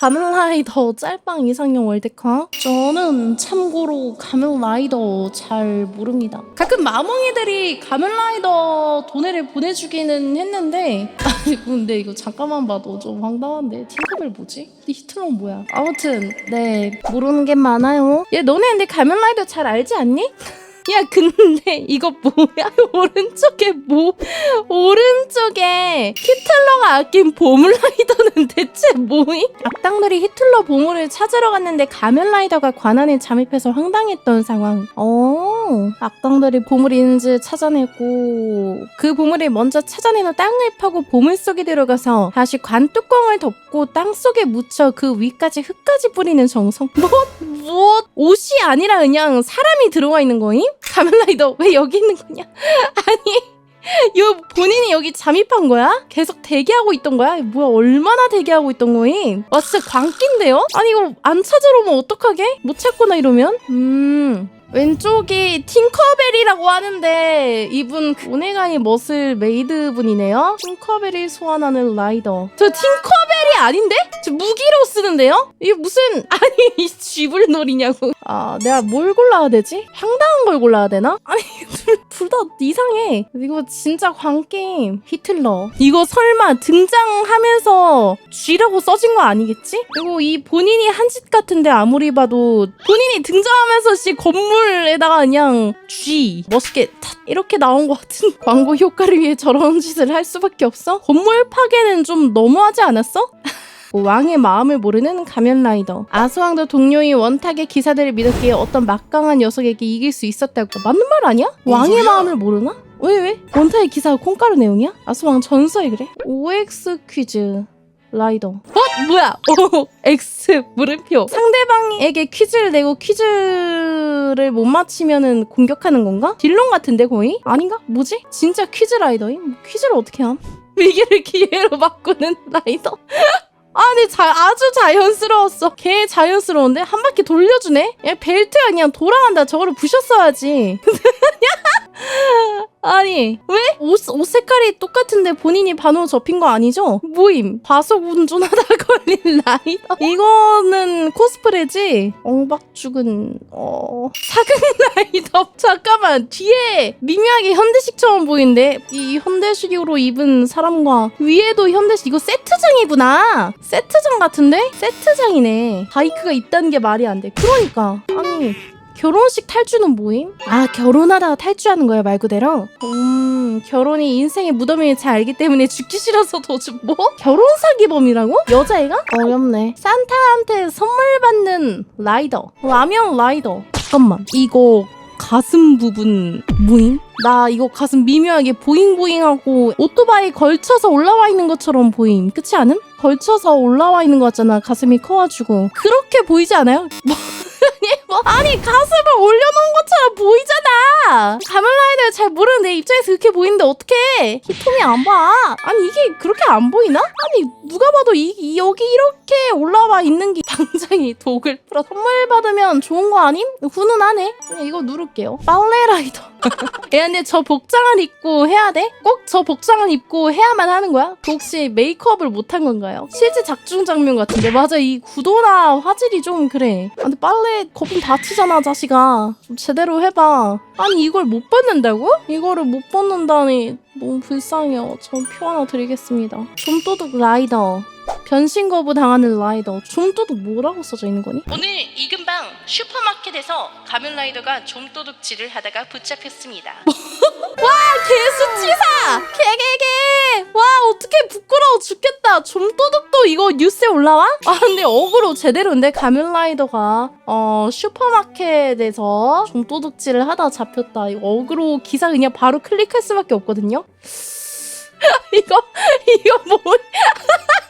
가면라이더 짤방 이상형 월드컵? 저는 참고로 가면라이더 잘 모릅니다. 가끔 마몽이들이 가면라이더 도네를 보내주기는 했는데 아니 근데 이거 잠깐만 봐도 좀 황당한데 팅커벨 뭐지? 히틀러 뭐야? 아무튼 네 모르는 게 많아요. 얘 너네 근데 가면라이더 잘 알지 않니? 야 근데 이거 뭐야? 오른쪽에 뭐 오른쪽에 히틀러가 아낀 보물라이더는 대체 뭐임? 악당들이 히틀러 보물을 찾으러 갔는데 가면라이더가 관안에 잠입해서 황당했던 상황. 어, 악당들이 보물이 있는지 찾아내고 그 보물을 먼저 찾아내는 땅을 파고 보물 속에 들어가서 다시 관 뚜껑을 덮고 땅 속에 묻혀 그 위까지 흙까지 뿌리는 정성. 뭐? 뭐? 옷이 아니라 그냥 사람이 들어가 있는 거임? 가면라이더 왜 여기 있는 거냐? 아니. 이거 본인이 여기 잠입한 거야? 계속 대기하고 있던 거야? 뭐야 얼마나 대기하고 있던 거임? 와 진짜 광기인데요? 아니 이거 안 찾으러 오면 어떡하게? 못 찾거나 이러면? 음 왼쪽이 팅커벨이라고 하는데 이분 오네가이 머슬 메이드 분이네요. 팅커벨이 소환하는 라이더. 저 팅커벨이 아닌데? 저 무기로 쓰는데요? 이게 무슨 아니 이 쥐불 놀이냐고. 아 내가 뭘 골라야 되지? 황당한 걸 골라야 되나? 아니 둘 다 이상해. 이거 진짜 광게임. 히틀러. 이거 설마 등장하면서 쥐라고 써진 거 아니겠지? 그리고 이 본인이 한 짓 같은데 아무리 봐도 본인이 등장하면서 씨 건물에다가 그냥 쥐 멋있게 탁 이렇게 나온 것 같은 광고 효과를 위해 저런 짓을 할 수밖에 없어? 건물 파괴는 좀 너무하지 않았어? 왕의 마음을 모르는 가면라이더. 아수왕도 동료인 원탁의 기사들을 믿었기에 어떤 막강한 녀석에게 이길 수 있었다고. 맞는 말 아니야? 왕의? 마음을 모르나? 왜 왜? 원탁의 기사가 콩가루 내용이야? 아수왕 전서에 그래? OX 퀴즈. 라이더. 어? 뭐야? 오, X 물음표. 상대방에게 퀴즈를 내고 퀴즈를 못 맞히면은 공격하는 건가? 딜론 같은데 거의? 아닌가? 뭐지? 진짜 퀴즈 라이더임? 뭐 퀴즈를 어떻게 함? 위기를 기회로 바꾸는 라이더. 아니 자, 아주 자연스러웠어. 개 자연스러운데 한 바퀴 돌려주네. 야 벨트가 그냥 돌아간다. 저거를 부셨어야지. 아니 왜? 옷, 옷 색깔이 똑같은데 본인이 반호 접힌 거 아니죠? 모임 과속 운전하다 걸린 라이더 이거는 코스프레지? 엉박 죽은 어 사극 라이더 잠깐만 뒤에 미묘하게 현대식처럼 보이는데 이 현대식으로 입은 사람과 위에도 현대식 이거 세트장이구나 세트장 같은데? 세트장이네 바이크가 있다는 게 말이 안돼 그러니까 아니 결혼식 탈주는 뭐임? 아 결혼하다가 탈주하는 거야 말 그대로? 음 결혼이 인생의 무덤을 잘 알기 때문에 죽기 싫어서 도주 뭐? 결혼 사기범이라고? 여자애가? 어렵네 산타한테 선물 받는 라이더 라면 라이더 잠깐만 이거 가슴 부분 뭐임? 나 이거 가슴 미묘하게 보잉보잉하고 오토바이 걸쳐서 올라와 있는 것처럼 보임 그렇지 않음? 걸쳐서 올라와 있는 거 같잖아 가슴이 커가지고 그렇게 보이지 않아요? 뭐 아니 가슴을 올려놓은 것처럼 보이잖아. 가면라이더를 잘 모르는 내 입장에서 그렇게 보이는데 어떡해? 히통이 안 봐. 아니 이게 그렇게 안 보이나? 아니 누가 봐도 이, 이 여기 이렇게 올라와 있는 게 당장이 독을 풀어 선물 받으면 좋은 거 아님? 훈훈하네. 그냥 이거 누를게요. 빨래라이더 야 근데 저 복장을 입고 해야 돼? 꼭 저 복장을 입고 해야만 하는 거야? 혹시 메이크업을 못한 건가요? 실제 작중 장면 같은데 맞아 이 구도나 화질이 좀 그래 아, 근데 빨래 거품 다 튀잖아 자식아 좀 제대로 해봐 아니 이걸 못 벗는다고? 이거를 못 벗는다니 너무 불쌍해요 전 표 하나 드리겠습니다 좀도둑 라이더 변신 거부 당하는 라이더 좀도둑 뭐라고 써져 있는 거니? 오늘 이 근방 슈퍼마켓에서 가면 라이더가 좀도둑질을 하다가 붙잡혔습니다. 개수치사! 개개개! 와 어떻게 부끄러워 죽겠다 좀도둑도 이거 뉴스에 올라와? 아 근데 어그로 제대로인데 가면라이더가 어 슈퍼마켓에서 좀도둑질을 하다 잡혔다 이거 어그로 기사 그냥 바로 클릭할 수밖에 없거든요 이거 이거 뭐아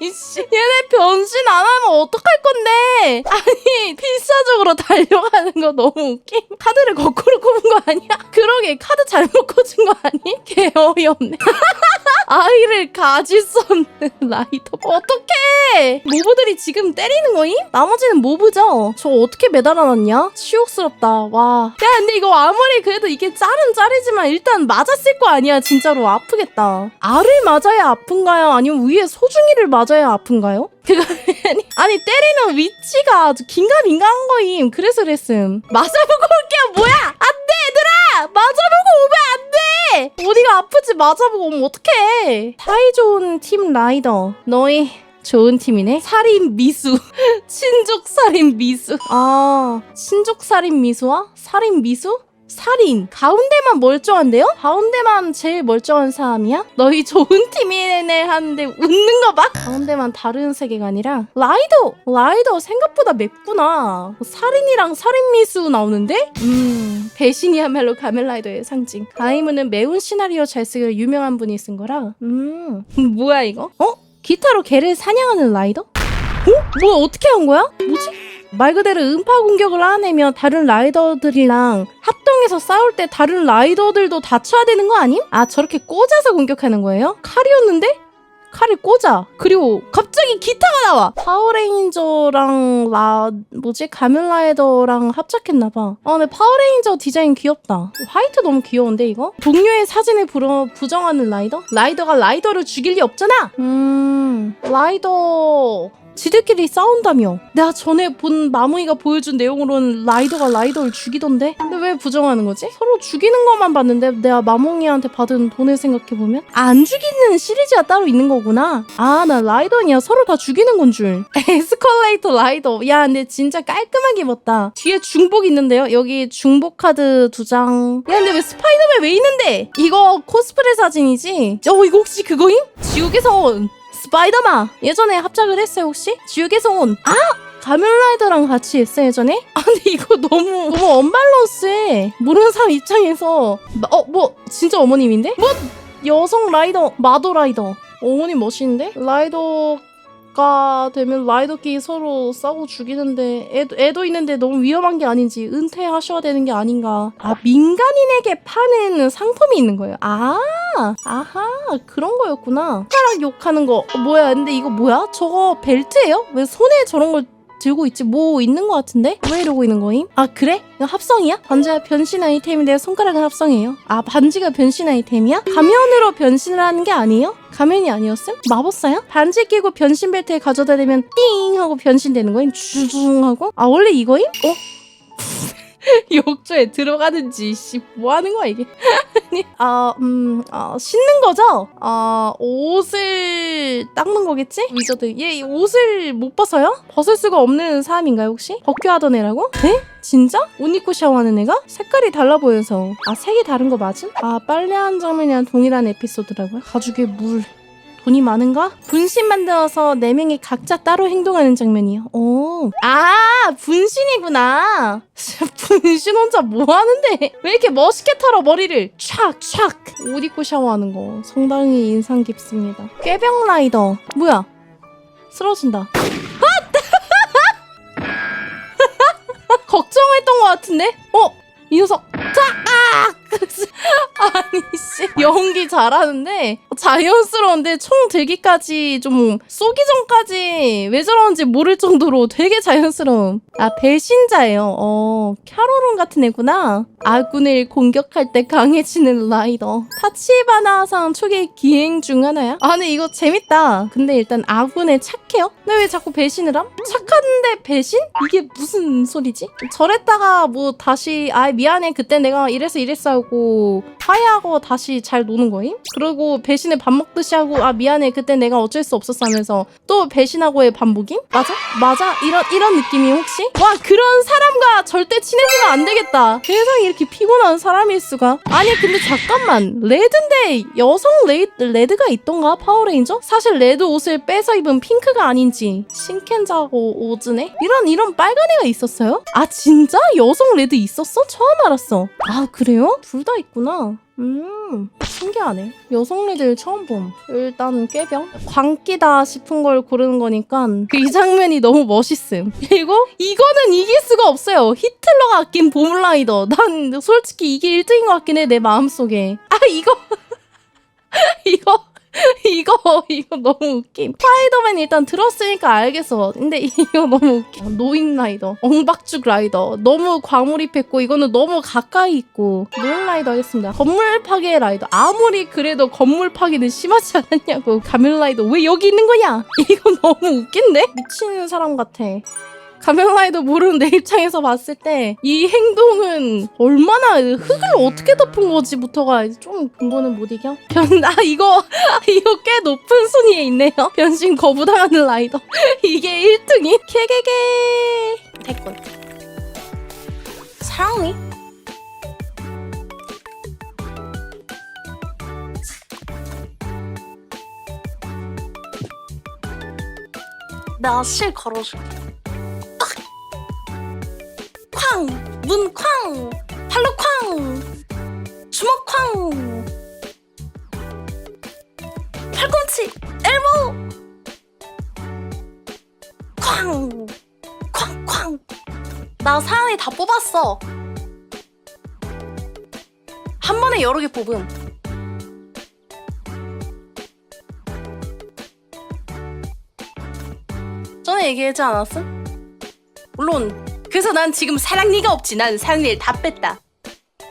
니씨 얘네 변신 안 하면 어떡할 건데 아니 필사적으로 달려가는 거 너무 웃김 카드를 거꾸로 꼽은 거 아니야? 그러게 카드 잘못 꽂은 거 아니? 개 어이없네 아이를 가질 수 없는 라이더. 어떡해! 모브들이 지금 때리는 거임? 나머지는 모브죠? 저 어떻게 매달아놨냐? 치욕스럽다. 와. 야, 근데 이거 아무리 그래도 이게 짤은 짤이지만 일단 맞았을 거 아니야. 진짜로 아프겠다. 알을 맞아야 아픈가요? 아니면 위에 소중이를 맞아야 아픈가요? 그거 아니, 아니 때리는 위치가 아주 긴가민가한 거임. 그래서 그랬음. 맞아보고 올게요. 뭐야? 안 돼, 얘들아! 맞아보고 오면 안 돼! 어디가 아프지 맞아보고 오면 어떡해. 사이 좋은 팀 라이더. 너희 좋은 팀이네. 살인 미수. 친족 살인 미수. 아, 친족 살인 미수와 살인 미수? 살인. 가운데만 멀쩡한데요? 가운데만 제일 멀쩡한 사람이야? 너희 좋은 팀이네 하는데 웃는 거 봐? 가운데만 다른 세계관이라. 라이더! 라이더 생각보다 맵구나. 살인이랑 살인미수 나오는데? 음, 배신이야말로 가멜라이더의 상징. 가이무는 매운 시나리오 잘 쓰기로 유명한 분이 쓴 거라. 음, 뭐야 이거? 어? 기타로 개를 사냥하는 라이더? 어? 뭐야 어떻게 한 거야? 뭐지? 말 그대로 음파 공격을 안내면 다른 라이더들이랑 합동해서 싸울 때 다른 라이더들도 다쳐야 되는 거 아님? 아 저렇게 꽂아서 공격하는 거예요? 칼이었는데? 칼을 꽂아. 그리고 갑자기 기타가 나와. 파워레인저랑 라 뭐지 가멜라이더랑 합작했나봐. 아 근데 파워레인저 디자인 귀엽다. 화이트 너무 귀여운데 이거? 동료의 사진을 부러, 부정하는 라이더? 라이더가 라이더를 죽일 리 없잖아. 음 라이더. 지들끼리 싸운다며. 내가 전에 본 마무이가 보여준 내용으로는 라이더가 라이더를 죽이던데? 근데 왜 부정하는 거지? 서로 죽이는 것만 봤는데 내가 마몽이한테 받은 돈을 생각해보면? 안 죽이는 시리즈가 따로 있는 거구나. 아, 나 라이더냐. 서로 다 죽이는 건 줄. 에스컬레이터 라이더. 야, 근데 진짜 깔끔하게 입었다. 뒤에 중복 있는데요? 여기 중복 카드 두 장. 야, 근데 왜 스파이더맨 왜 있는데? 이거 코스프레 사진이지? 어, 이거 혹시 그거임? 지옥에서 온 스파이더만 예전에 합작을 했어요 혹시? 지옥에서 온 아! 가멜라이더랑 같이 했어 예전에? 아 근데 이거 너무 너무 언밸런스해 모르는 사람 입장에서 어 뭐 진짜 어머님인데? 뭐 여성 라이더 마도 라이더 어머님 멋있는데? 라이더 가 되면 라이더끼리 서로 싸고 죽이는데 애도, 애도 있는데 너무 위험한 게 아닌지 은퇴하셔야 되는 게 아닌가. 아 민간인에게 파는 상품이 있는 거예요. 아 아하 그런 거였구나. 손가락 욕하는 거. 어, 뭐야? 근데 이거 뭐야? 저거 벨트예요? 왜 손에 저런 걸 들고 있지 뭐 있는 거 같은데 왜 이러고 있는 거임? 아 그래? 이거 합성이야? 반지가 변신 아이템인데 손가락은 합성이에요 아 반지가 변신 아이템이야? 가면으로 변신을 하는 게 아니에요? 가면이 아니었음? 마법사야? 반지 끼고 변신 벨트에 가져다 대면 띵 하고 변신되는 거임? 주둥 하고? 아 원래 이거임? 어? 욕조에 들어가는지 씨 뭐 하는 거야 이게 아니 아음 아, 씻는 거죠? 아 옷을 닦는 거겠지? 위저드 얘 옷을 못 벗어요? 벗을 수가 없는 사람인가요 혹시? 벗겨하던 애라고? 네? 진짜? 옷 입고 샤워하는 애가? 색깔이 달라 보여서 아 색이 다른 거 맞음? 아 빨래하는 장면이랑 동일한 에피소드라고요? 가죽에 물 돈이 많은가? 분신 만들어서 네 명이 각자 따로 행동하는 장면이요. 오, 아 분신이구나. 분신 혼자 뭐 하는데? 왜 이렇게 멋있게 털어 머리를? 촥 촥. 옷 입고 샤워하는 거 상당히 인상 깊습니다. 꾀병 라이더 뭐야? 쓰러진다. 아! 걱정했던 것 같은데? 어? 이 녀석 쫙! 아니 씨 연기 잘하는데 자연스러운데 총 들기까지 좀 쏘기 전까지 왜 저러는지 모를 정도로 되게 자연스러움 아 배신자예요 어 캐롤론 같은 애구나 아군을 공격할 때 강해지는 라이더 타치바나상 초기 기행 중 하나야 아 근데 이거 재밌다 근데 일단 아군에 착해요 근데 왜 자꾸 배신을 함? 착한데 배신? 이게 무슨 소리지? 저랬다가 뭐 다시 아 미안해 그때 내가 이래서 이랬어 하고 화해하고 다시 잘 노는 거임? 그리고 배신 을밥 먹듯이 하고 아 미안해 그때 내가 어쩔 수 없었어 하면서 또 배신하고의 반복임? 맞아? 맞아? 이런 이런 느낌이 혹시? 와 그런 사람과 절대 친해지면 안 되겠다 세상에 이렇게 피곤한 사람일 수가 아니 근데 잠깐만 레드인데 여성 레, 레드가 있던가 파워레인저? 사실 레드 옷을 빼서 입은 핑크가 아닌지 신켄자고 오즈네? 이런 이런 빨간 애가 있었어요? 아 진짜? 여성 레드 있었어? 처음 알았어 아 그래요? 둘 다 있구나 음 신기하네. 여성 레드를 처음 봄. 일단 꾀병. 광기다 싶은 걸 고르는 거니까 그 이 장면이 너무 멋있음. 그리고 이거는 이길 수가 없어요. 히틀러가 아낀 봄라이더. 난 솔직히 이게 1등인 것 같긴 해 내 마음속에. 아 이거. 이거 이거 너무 웃김. 스파이더맨 일단 들었으니까 알겠어. 근데 이거 너무 웃겨. 노인 라이더, 엉박죽 라이더. 너무 과몰입했고 이거는 너무 가까이 있고. 노인 라이더 하겠습니다. 건물 파괴 라이더. 아무리 그래도 건물 파괴는 심하지 않았냐고. 가면 라이더 왜 여기 있는 거냐? 이거 너무 웃긴데? 미치는 사람 같아. 가면라이더 모르는 내 입장에서 봤을 때 이 행동은 얼마나 흙을 어떻게 덮은 거지부터가 좀 이거는 못 이겨? 변, 아 이거 이거 꽤 높은 순위에 있네요. 변신 거부당하는 라이더 이게 1등이 개개개 됐군. 사랑니? 나실 걸어줄게. 쾅! 문 쾅! 팔로 쾅! 주먹 쾅! 팔꿈치! 엘보! 쾅! 쾅! 쾅! 나 사안이 다 뽑았어. 한 번에 여러 개 뽑음. 전에 얘기하지 않았음? 물론 그래서 난 지금 사랑니가 없지. 난 사랑니를 다 뺐다.